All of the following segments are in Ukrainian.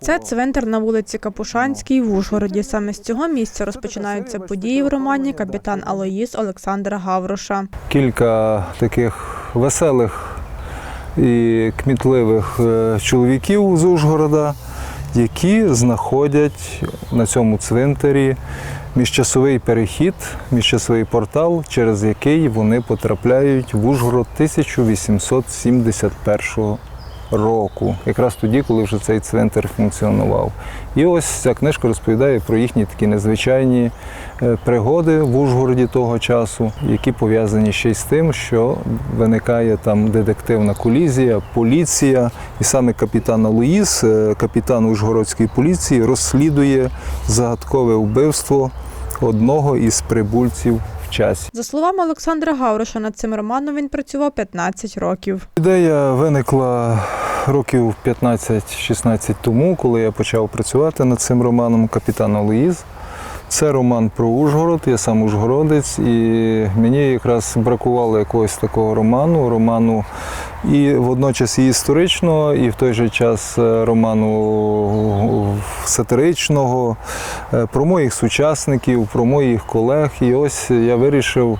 Це цвинтар на вулиці Капушанській в Ужгороді. Саме з цього місця розпочинаються події в романі Капітан Алоїс Олександра Гавроша. Кілька таких веселих і кмітливих е, чоловіків з Ужгорода, які знаходять на цьому цвинтарі міжчасовий перехід, міжчасовий портал, через який вони потрапляють в Ужгород 1871 року, якраз тоді, коли вже цей цвинтар функціонував. І ось ця книжка розповідає про їхні такі незвичайні е, пригоди в Ужгороді того часу, які пов'язані ще й з тим, що виникає там детективна колізія, поліція, і саме капітан Луїс, капітан Ужгородської поліції, розслідує загадкове вбивство одного із прибульців в часі. За словами Олександра Гавроша, над цим романом він працював 15 років. Ідея виникла років 15-16 тому, коли я почав працювати над цим романом Капітан Луїз. Це роман про Ужгород, я сам Ужгородець, і мені якраз бракувало якогось такого роману, роману і водночас і історичного, і в той же час е, роману сатиричного, е, про моїх сучасників, про моїх колег. І ось я вирішив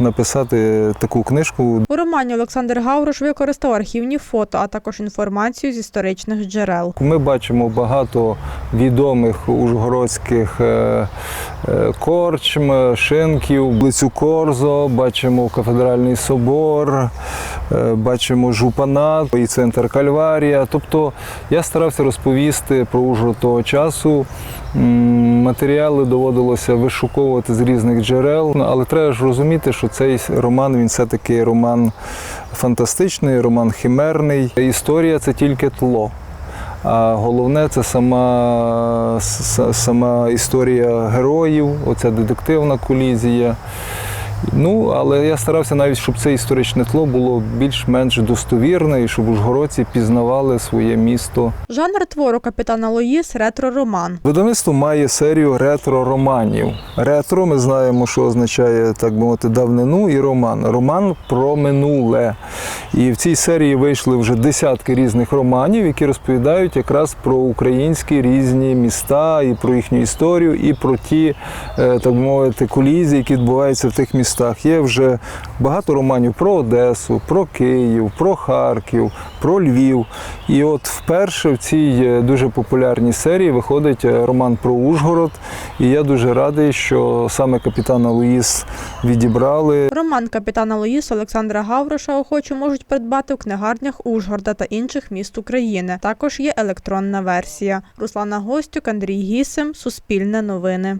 написати таку книжку. У романі Олександр Гаврош використав архівні фото, а також інформацію з історичних джерел. Ми бачимо багато відомих ужгородських е, е, корчм, шинків, Блицю Корзо, бачимо кафедральний собор, е, бачимо жупанат і центр Кальварія. Тобто я старався розповісти про Ужгород того часу. Матеріали доводилося вишуковувати з різних джерел, але треба ж розуміти, що цей роман він все-таки роман фантастичний, роман химерний. Історія це тільки тло. А головне це сама, сама історія героїв, оця детективна колізія. Ну, але я старався навіть, щоб це історичне тло було більш-менш достовірне і щоб ужгородці пізнавали своє місто. Жанр твору Капітан Алоїс ретро-роман. Видавництво має серію ретро-романів. Ретро ми знаємо, що означає, так би мовити, давнину і роман. Роман про минуле. І в цій серії вийшли вже десятки різних романів, які розповідають якраз про українські різні міста і про їхню історію, і про ті, е, так би мовити, колізії, які відбуваються в тих містах. Є вже багато романів про Одесу, про Київ, про Харків, про Львів. І от вперше в цій е, дуже популярній серії виходить е, роман про Ужгород. І я дуже радий, що саме капітана Луїс відібрали. Роман Капітан Алоїс Олександра Гавроша охочі можуть придбати у книгарнях Ужгорода та інших міст України. Також є електронна версія. Руслана Гостюк, Андрій Гісим, Суспільне новини.